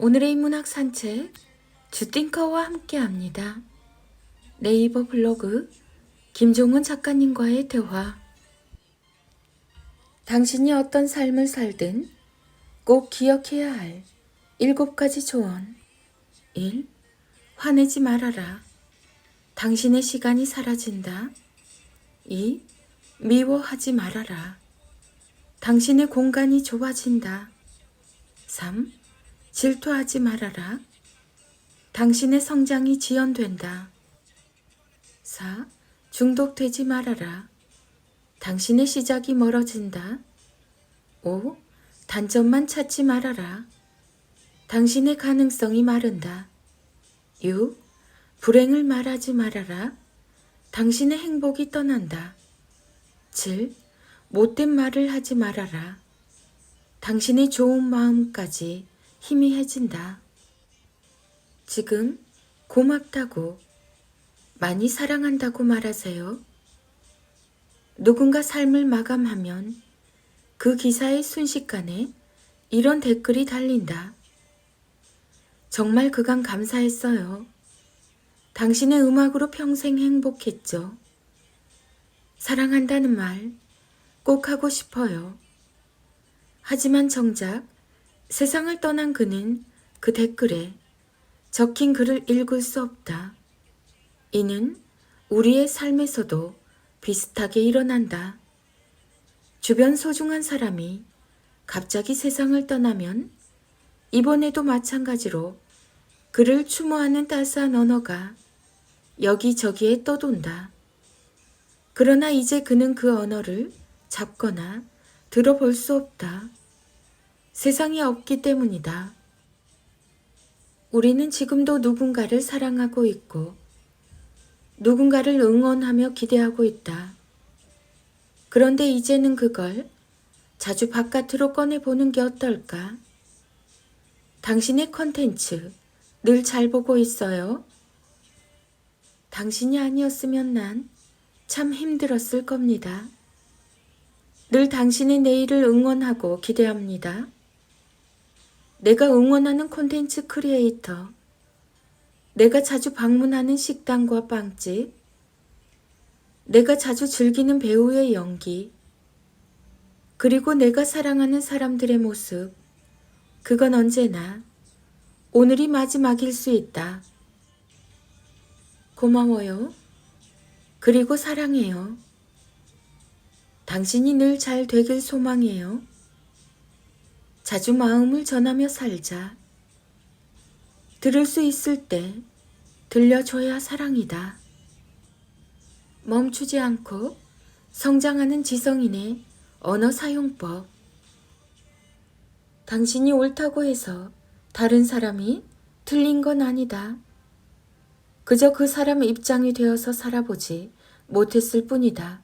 오늘의 인문학 산책 주띵커와 함께합니다. 네이버 블로그 김종원 작가님과의 대화 당신이 어떤 삶을 살든 꼭 기억해야 할 일곱 가지 조언 1. 화내지 말아라. 당신의 시간이 사라진다. 2. 미워하지 말아라. 당신의 공간이 좁아진다. 3. 질투하지 말아라. 당신의 성장이 지연된다. 4. 중독되지 말아라. 당신의 시작이 멀어진다. 5. 단점만 찾지 말아라. 당신의 가능성이 마른다. 6. 불행을 말하지 말아라. 당신의 행복이 떠난다. 7. 못된 말을 하지 말아라. 당신의 좋은 마음까지 희미해진다. 지금 고맙다고 많이 사랑한다고 말하세요. 누군가 삶을 마감하면 그 기사의 순식간에 이런 댓글이 달린다. 정말 그간 감사했어요. 당신의 음악으로 평생 행복했죠. 사랑한다는 말 꼭 하고 싶어요. 하지만 정작 세상을 떠난 그는 그 댓글에 적힌 글을 읽을 수 없다. 이는 우리의 삶에서도 비슷하게 일어난다. 주변 소중한 사람이 갑자기 세상을 떠나면 이번에도 마찬가지로 그를 추모하는 따스한 언어가 여기저기에 떠돈다. 그러나 이제 그는 그 언어를 잡거나 들어볼 수 없다. 세상이 없기 때문이다. 우리는 지금도 누군가를 사랑하고 있고 누군가를 응원하며 기대하고 있다. 그런데 이제는 그걸 자주 바깥으로 꺼내보는 게 어떨까? 당신의 컨텐츠 늘 잘 보고 있어요? 당신이 아니었으면 난 참 힘들었을 겁니다. 늘 당신의 내일을 응원하고 기대합니다. 내가 응원하는 콘텐츠 크리에이터, 내가 자주 방문하는 식당과 빵집, 내가 자주 즐기는 배우의 연기, 그리고 내가 사랑하는 사람들의 모습, 그건 언제나 오늘이 마지막일 수 있다. 고마워요. 그리고 사랑해요. 당신이 늘 잘 되길 소망해요. 자주 마음을 전하며 살자. 들을 수 있을 때 들려줘야 사랑이다. 멈추지 않고 성장하는 지성인의 언어 사용법. 당신이 옳다고 해서 다른 사람이 틀린 건 아니다. 그저 그 사람 입장이 되어서 살아보지 못했을 뿐이다.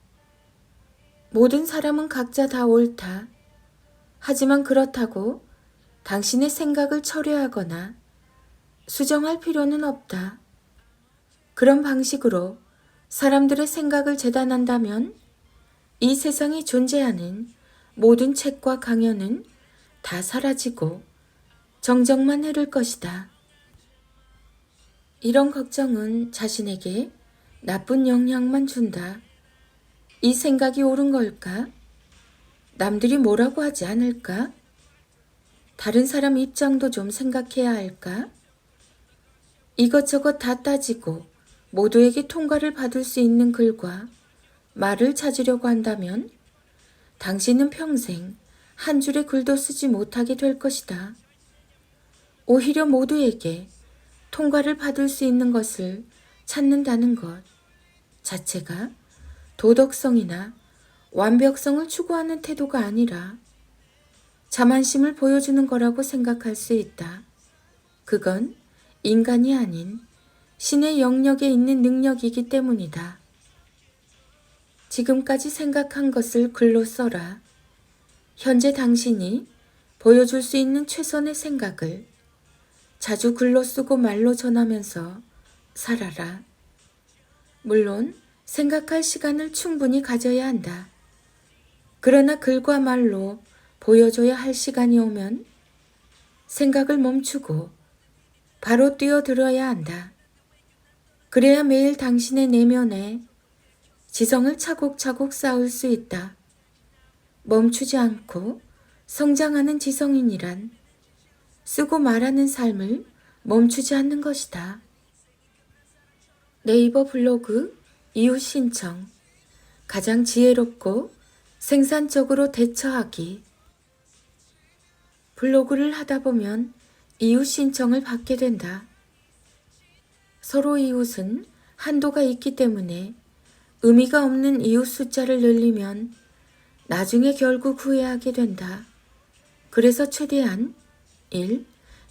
모든 사람은 각자 다 옳다. 하지만 그렇다고 당신의 생각을 철회하거나 수정할 필요는 없다. 그런 방식으로 사람들의 생각을 재단한다면 이 세상에 존재하는 모든 책과 강연은 다 사라지고 정적만 흐를 것이다. 이런 걱정은 자신에게 나쁜 영향만 준다. 이 생각이 옳은 걸까? 남들이 뭐라고 하지 않을까? 다른 사람 입장도 좀 생각해야 할까? 이것저것 다 따지고 모두에게 통과를 받을 수 있는 글과 말을 찾으려고 한다면 당신은 평생 한 줄의 글도 쓰지 못하게 될 것이다. 오히려 모두에게 통과를 받을 수 있는 것을 찾는다는 것 자체가 도덕성이나 완벽성을 추구하는 태도가 아니라 자만심을 보여주는 거라고 생각할 수 있다. 그건 인간이 아닌 신의 영역에 있는 능력이기 때문이다. 지금까지 생각한 것을 글로 써라. 현재 당신이 보여줄 수 있는 최선의 생각을 자주 글로 쓰고 말로 전하면서 살아라. 물론 생각할 시간을 충분히 가져야 한다. 그러나 글과 말로 보여줘야 할 시간이 오면 생각을 멈추고 바로 뛰어들어야 한다. 그래야 매일 당신의 내면에 지성을 차곡차곡 쌓을 수 있다. 멈추지 않고 성장하는 지성인이란 쓰고 말하는 삶을 멈추지 않는 것이다. 네이버 블로그 이웃 신청 가장 지혜롭고 생산적으로 대처하기 블로그를 하다 보면 이웃 신청을 받게 된다. 서로 이웃은 한도가 있기 때문에 의미가 없는 이웃 숫자를 늘리면 나중에 결국 후회하게 된다. 그래서 최대한 1.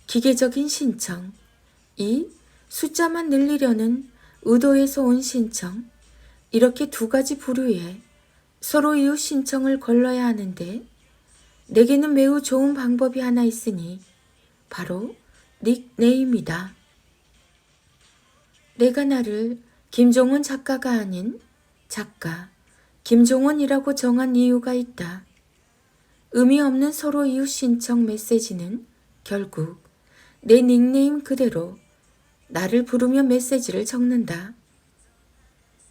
기계적인 신청 2. 숫자만 늘리려는 의도에서 온 신청 이렇게 두 가지 부류의 서로 이웃 신청을 걸러야 하는데 내게는 매우 좋은 방법이 하나 있으니 바로 닉네임이다. 내가 나를 김종원 작가가 아닌 작가 김종원이라고 정한 이유가 있다. 의미 없는 서로 이웃 신청 메시지는 결국 내 닉네임 그대로 나를 부르며 메시지를 적는다.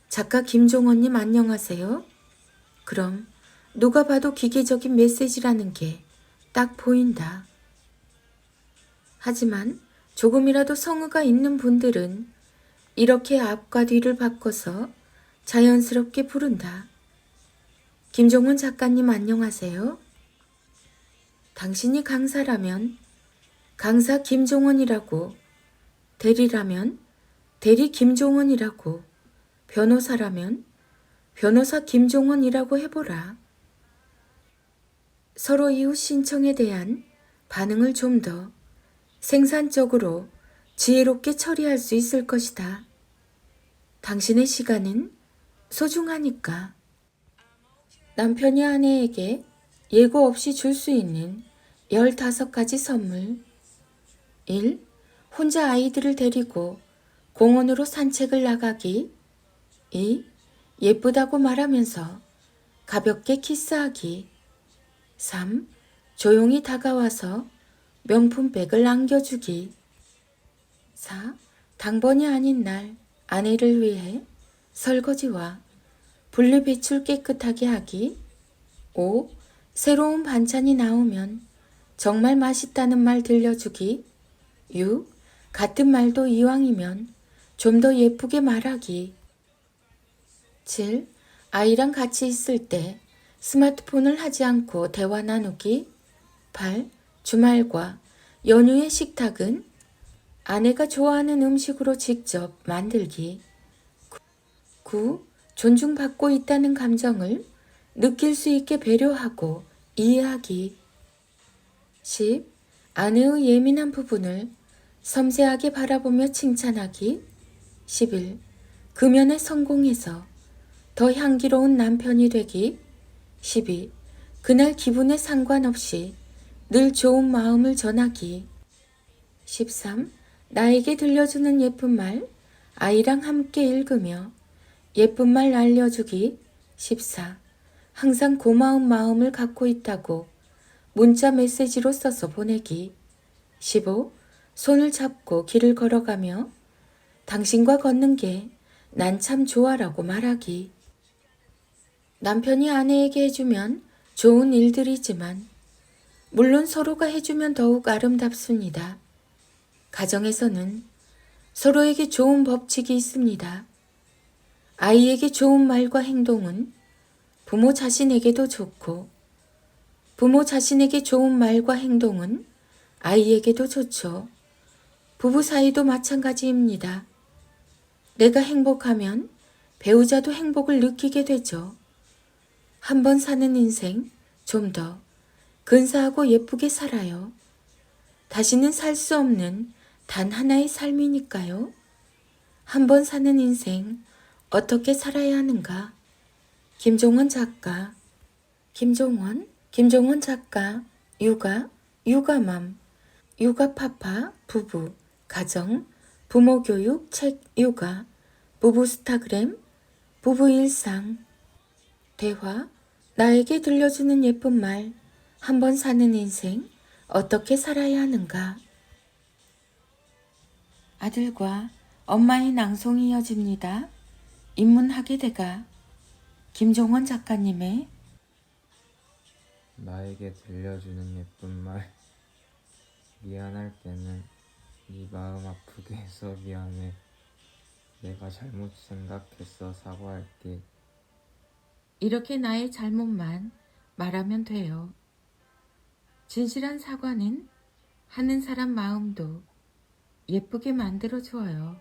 작가 김종원님 안녕하세요. 그럼 누가 봐도 기계적인 메시지라는 게 딱 보인다. 하지만 조금이라도 성의가 있는 분들은 이렇게 앞과 뒤를 바꿔서 자연스럽게 부른다. 김종원 작가님 안녕하세요. 당신이 강사라면 강사 김종원이라고, 대리라면 대리 김종원이라고, 변호사라면 변호사 김종원이라고 해보라. 서로 이웃 신청에 대한 반응을 좀 더 생산적으로 지혜롭게 처리할 수 있을 것이다. 당신의 시간은 소중하니까. 남편이 아내에게 예고 없이 줄 수 있는 15가지 선물. 1. 혼자 아이들을 데리고 공원으로 산책을 나가기. 2. 예쁘다고 말하면서 가볍게 키스하기. 3. 조용히 다가와서 명품백을 안겨주기. 4. 당번이 아닌 날 아내를 위해 설거지와 분리배출 깨끗하게 하기. 5. 새로운 반찬이 나오면 정말 맛있다는 말 들려주기. 6. 같은 말도 이왕이면 좀 더 예쁘게 말하기. 7. 아이랑 같이 있을 때 스마트폰을 하지 않고 대화 나누기. 8. 주말과 연휴의 식탁은 아내가 좋아하는 음식으로 직접 만들기. 9. 존중받고 있다는 감정을 느낄 수 있게 배려하고 이해하기. 10. 아내의 예민한 부분을 섬세하게 바라보며 칭찬하기. 11. 금연에 성공해서 더 향기로운 남편이 되기. 12. 그날 기분에 상관없이 늘 좋은 마음을 전하기. 13. 나에게 들려주는 예쁜 말, 아이랑 함께 읽으며 예쁜 말 알려주기. 14. 항상 고마운 마음을 갖고 있다고 문자 메시지로 써서 보내기. 15. 손을 잡고 길을 걸어가며 당신과 걷는 게 난 참 좋아라고 말하기. 남편이 아내에게 해주면 좋은 일들이지만 물론 서로가 해주면 더욱 아름답습니다. 가정에서는 서로에게 좋은 법칙이 있습니다. 아이에게 좋은 말과 행동은 부모 자신에게도 좋고 부모 자신에게 좋은 말과 행동은 아이에게도 좋죠. 부부 사이도 마찬가지입니다. 내가 행복하면 배우자도 행복을 느끼게 되죠. 한 번 사는 인생 좀 더 근사하고 예쁘게 살아요. 다시는 살 수 없는 단 하나의 삶이니까요. 한 번 사는 인생 어떻게 살아야 하는가? 김종원 작가, 김종원, 김종원 작가, 육아, 육아맘, 육아파파, 부부, 가정, 부모 교육, 책, 육아, 부부 스타그램, 부부 일상, 대화, 나에게 들려주는 예쁜 말, 한 번 사는 인생, 어떻게 살아야 하는가? 아들과 엄마의 낭송이 이어집니다. 인문학의 대가 김종원 작가님의 나에게 들려주는 예쁜 말 미안할 때는 네 마음 아프게 해서 미안해 내가 잘못 생각해서 사과할게 이렇게 나의 잘못만 말하면 돼요. 진실한 사과는 하는 사람 마음도 예쁘게 만들어 주어요.